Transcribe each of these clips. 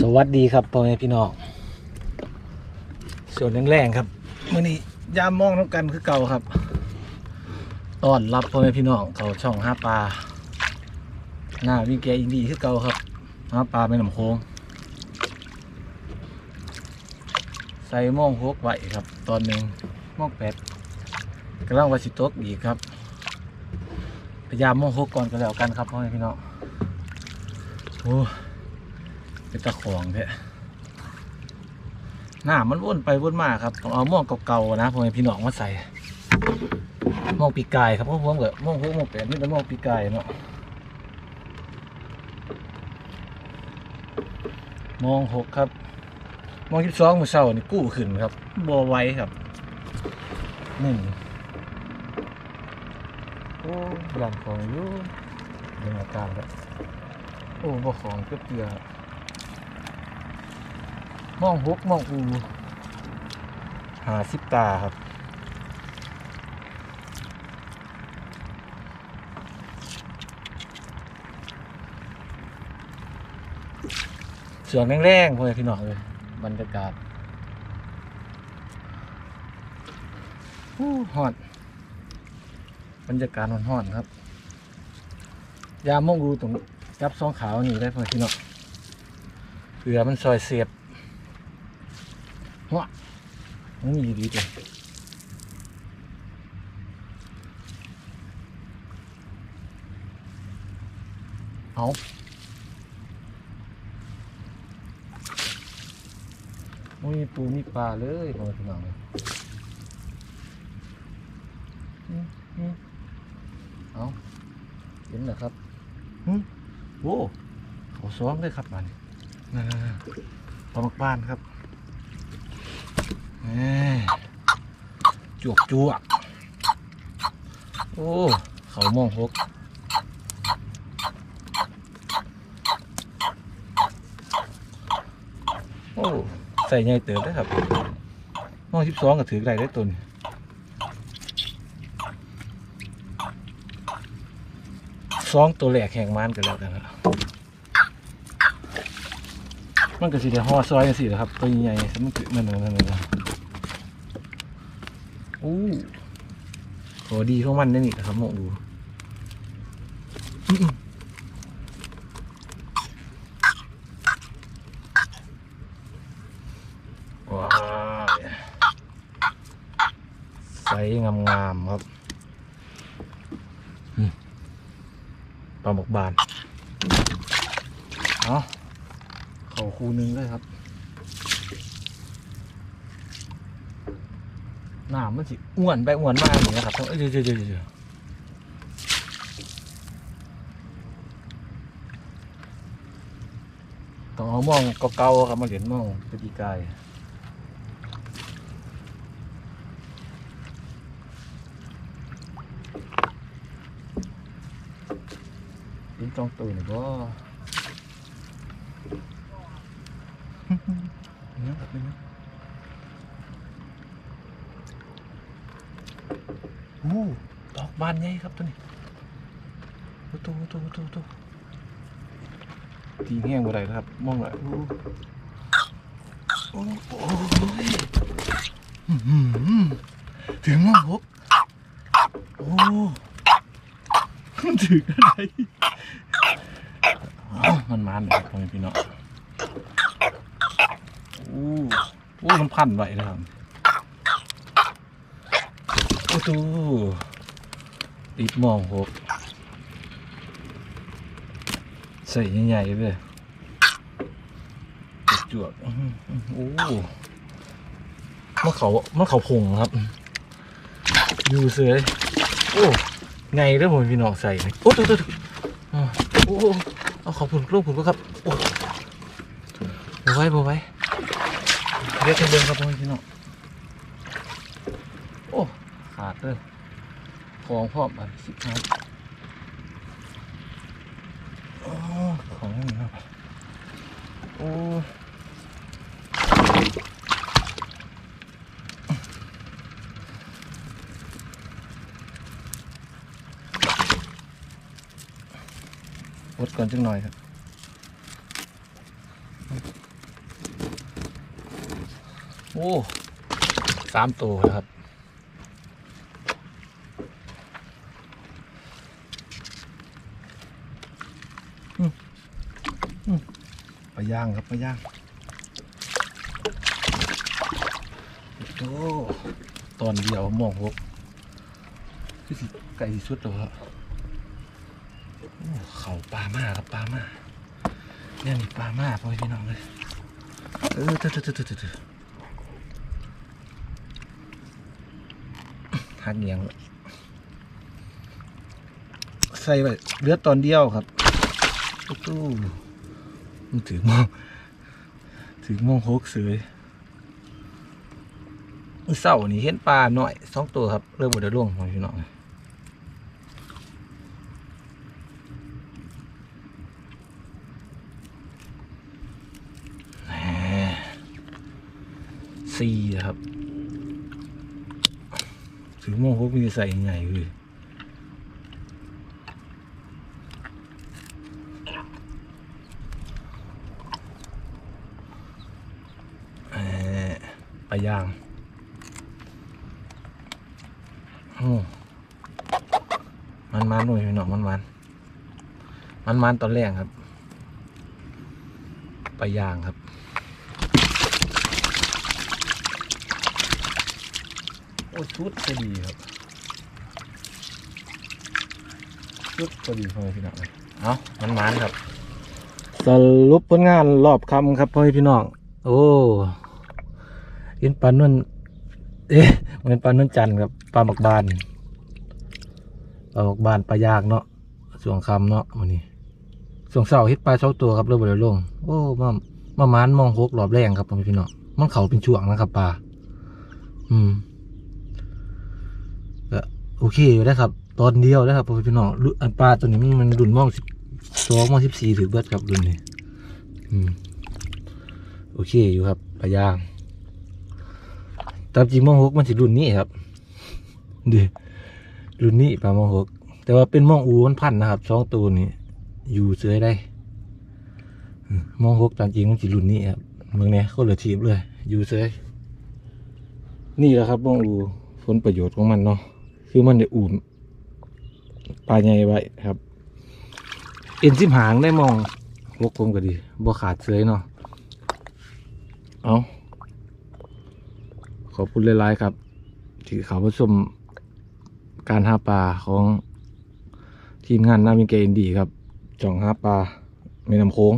สวัสดีครับพ่อแม่พี่น้องส่วนแรงๆครับมื่อนี้ยามมองน้ำกันคือเก่าครับต้อนรับพ่อแม่พี่น้องเขาช่องห้าปลาหน้าวิ่งแกอินดีคือเก่าครับห้าปลาไม่น้ำโค้งใส่มองหกไหวครับ ตอนหนึ่งมองแปดกำลังวาสิโตกอีกครับพยายามมองหกก่อนก็แล้วกันครับพ่อแม่พี่น้องโอ้ เป็นตะของแท้หน้ามันวนไปวนมาครับต้องเอาม่องเก่าๆนะพ่อแม่พี่น้องมาใส่ม่องปีกไก่ครับพราะผมกับม่องพวกม่องแปดนี่เป็นม่องปีกไก่เนาะมองหกครับมองสิบสองมือเศร้านี่กู้ขึ้นครับบัวไว้ครับหนึ่งโอ้ยานของอยู่เรื่องอาการครับโอ้บ่ของเกือบเกลือ มองฮกมองอูหาสิบตาครับเสียงแรงๆพ่อพี่น้องเลยบรรยากาศอู้ฮอนบรรยากาศฮอนๆครับ ยามมองดูตรงจับซองขาวนี่ได้พ่อพี่น้องเผื่อมันซอยเสียบ มันมีดีจังเอาไม่มีปูมีปลาเลยพ่อแม่พี่น้องเอาเห็นเหรอครับโอ้เขาซ้อมเลยครับมันนั่นๆๆปลาหมึกบ้านครับ จวกจวกโอ้ เขามองหกโอ้ ใส่ใหญ่เติบได้ครับมองสิบสองก็ถือได้ได้ตัวนี้สองตัวแหลกแข่งมันกันแล้วกันนะมันก็สิได้ห่อซอยกันสินะครับ ตัวใหญ่ๆมันคือมันนั่นนั่นนั่น อู้ขอดีของมันได้นี่ครับมองดูว้าวใสงามๆครับปลาหมกบาน เอาเขาคูนึงเลยครับ หน้ำมันสิอ้วนไปอ้วนมาอย่างนี้ยครับเดี๋ยวเดี๋ยวเดี๋ยวต้องเอามองเก่าๆครับมาเหรียญมองปฏิกายลิ้นจองตื่นก็เนี่ยครับนี่ ยอู้ดอกบานใหญ่ครับตัวนี้โอ้โตโอ้โตโอ้โตโอ้โตทีแห้งบ่ได้ครับมองเลยอู้โอ้โอ้ยอื้อหือถึงมองหกโอ้ถึงอะไรมันมันครับพี่น้องอู้อู้มันพันไว้นะครับ อ้โหติดมองหกใส่ใหญ่ๆเลยจวดๆอื้อหือโอ้มันเขามันเขาพงครับ อยู่เสือโอ้ไงเด้อผมพี่น้องใส่เลยโอ้ตัวตัวโอ้เอาขอบคุณลูกผมก็ครับโอ้บไว้บไว้เรียกเดินครับพี่น้อง ขาดเลยของพร้อมอันสิบครับของนี่ครับโอ้วดก่อนจังหน่อยครับโอ้สามตัวแล้วครับ อืมไปย่างครับไปย่างโอ้ตอนเดียวมองพบคือสิไก่สิสุดแล้วครับเขาปลามาครับปลามาเนี่ยมีปลามาพ่อพี่น้องเลยเออเถอะเถอะเถอะเถอะหักเงียงใส่ไปเลือดตอนเดียวครับตู้ มันถือมองถือมองโฮกเสยมื้อเศร้านี่เห็นปลาหน่อยสองตัวครับ เริ่มหมดแล้วล่วงของพี่น้องแหมสี่ครับ ถือโม่พวกมีใส่ใหญ่เลยเอ่อ ปลาย่างมันมันหน่อยพี่น้องมันมันมันมันตอนแรกครับปลาย่างครับโอ้ชุดพอดีครับชุดพอดีพ่อพี่น้องเลยเอามันมันครับ สรุปผลงานรอบคำครับพ่อพี่น้อง โอ้ ยินปลานุ่นเอ๊ะมันเป็นปลานุ่นจันครับปลาหมักบานปลาหมักบานปลายากเนาะส่วงคำเนาะมันนี้ส่วงเสาร์เฮ็ดปลาเช้าตัวครับเริ่มบริลงโอ้มามามันมองหกรอบแรงครับพ่อแม่พี่น้องมันเขาเป็นช่วงนะครับปลาอืมก็โอเคอยู่นะครับ ตอนเดียวนะครับพี่น้องอันปลาตัวนี้มันมันรุ่นมองสิบสองมองสิบสี่ถือเบิดครับรุ่นนี้อืมโอเคอยู่ครับปลายาง ตามจริงมองหกมันสิรุ่นนี้ครับเดี๋ยวรุ่นนี้ปลามองหกแต่ว่าเป็นมองอูมันพันนะครับสองตัวนี้อยู่เสือได้มมองหกตามจริงมันสิรุ่นนี้ครับเมืองเนี้ยโคตรเหลือทีบเลย อยู่เสือนี่แหละครับมองอูผลประโยชน์ของมันเนาะคือมันได้อุ่นปลาใหญ่ไว้ครับเอ็นสิบหางได้มองวกกลมก็ดีบ่ขาดเสยเนาะเอา ขอบคุณหลายๆครับ ที่เขาผสมการหาปลาของทีมงานน้ามิเกอินดีครับจ่องหาปลาแม่น้ำโค้ง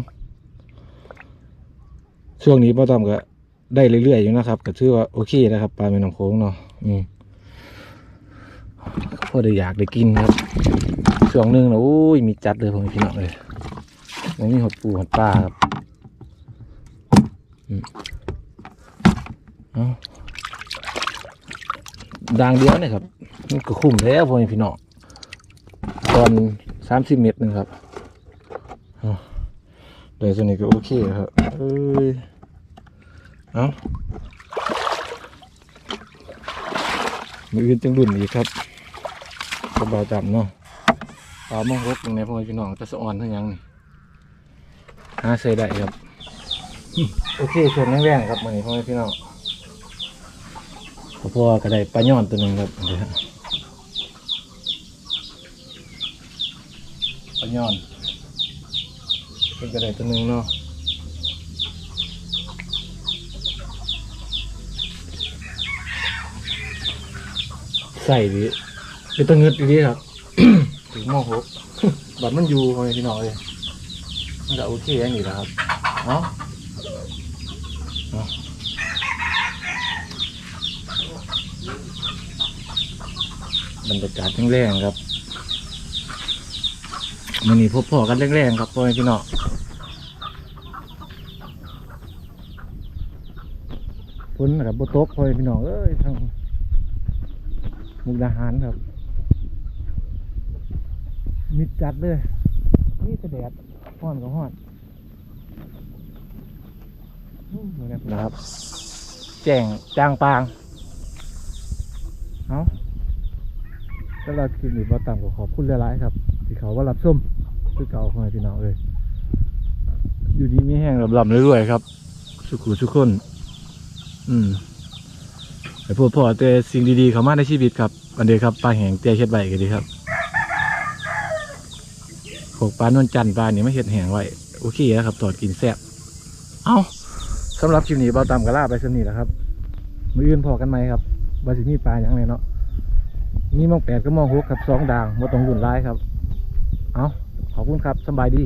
ช่วงนี้ป้าต้อมก็ได้เรื่อยๆอยู่นะครับก็ถือว่าโอเคนะครับ ปลาแม่น้ำโค้งเนาะอืมพอได้อยากได้กินครับช่วงหนึงนะโอ้ยมีจัดเลยผมพี่น้องเลยมันมีหดปูหดปลาครับ อืมเอ ดังเดียวเนี่ยครับมันก็คุ้มแล้วพ่อพี่น้องตอนสามสิบเมตรนึงครับเดี๋ยวตัวนี้ก็โอเคครับเอ้ยเอามืออื่นจังรุ่นอีกครับกระบาจับเนาะปลามองรกตรงนี้พ่อพี่น้องจะสะออนทั้งยังนี่หาใส่ได้ครับ โอเคส่วนแรงๆครับวันนี้พ่อพี่น้อง พอพ่อก็ได้ปลาย่อนตัวหนึ่งครับเดี๋ยวฮะปลาย่อนเป็นกระไดตัวหนึ่งเนาะใส่ดิเป็นตัวเงิดดีครับ ถึงมอหกบัตรมันอยู่พ่อแม่พี่น้องเลยมันก็โอเคอันนี้แหละครับเนาะเนาะ บรรยากาศแรงๆครับมันนี่พบพ่อกันแรงๆครับพ่อแม่พี่น้องฝนนะครับบตกพ่อแม่พี่น้องเอ้ยทางมุกดาหารครับมิดจัดเลยนี่จะแดดห้อนก็ห้อนนะครับ แจ้งจางปาง เอา ก็เราคลิปนี้ว่าต่ำก็ขอบคุณหลายๆครับ ที่เขาว่ารับส้มคือเก่าของพี่น้องเลย อยู่ดีไม่แห้งลำๆเรื่อยๆครับ สุขุสุขคน อืมไปพูดพ่อแต่สิ่งดีๆเขามาในชีวิตครับอันเดียครับปลาแหงเตี้ยเฮ็ดใบกันดีครับพวกปลานวลจันทร์ปลานี่ไม่เฮ็ดแหงไว้โอเคแล้วครับตอดกินแซ่บเอาสำหรับคลิปนี้เบาตามกระลาไปสนี้แล้วครับมืออื่นพอกันไหมครับบาสิมีปลาอย่างไรเนาะ มีมองแปดก็มองหกครับสองด่างมาตรงรุ่นร้ายครับ เอาขอบคุณครับสบายดี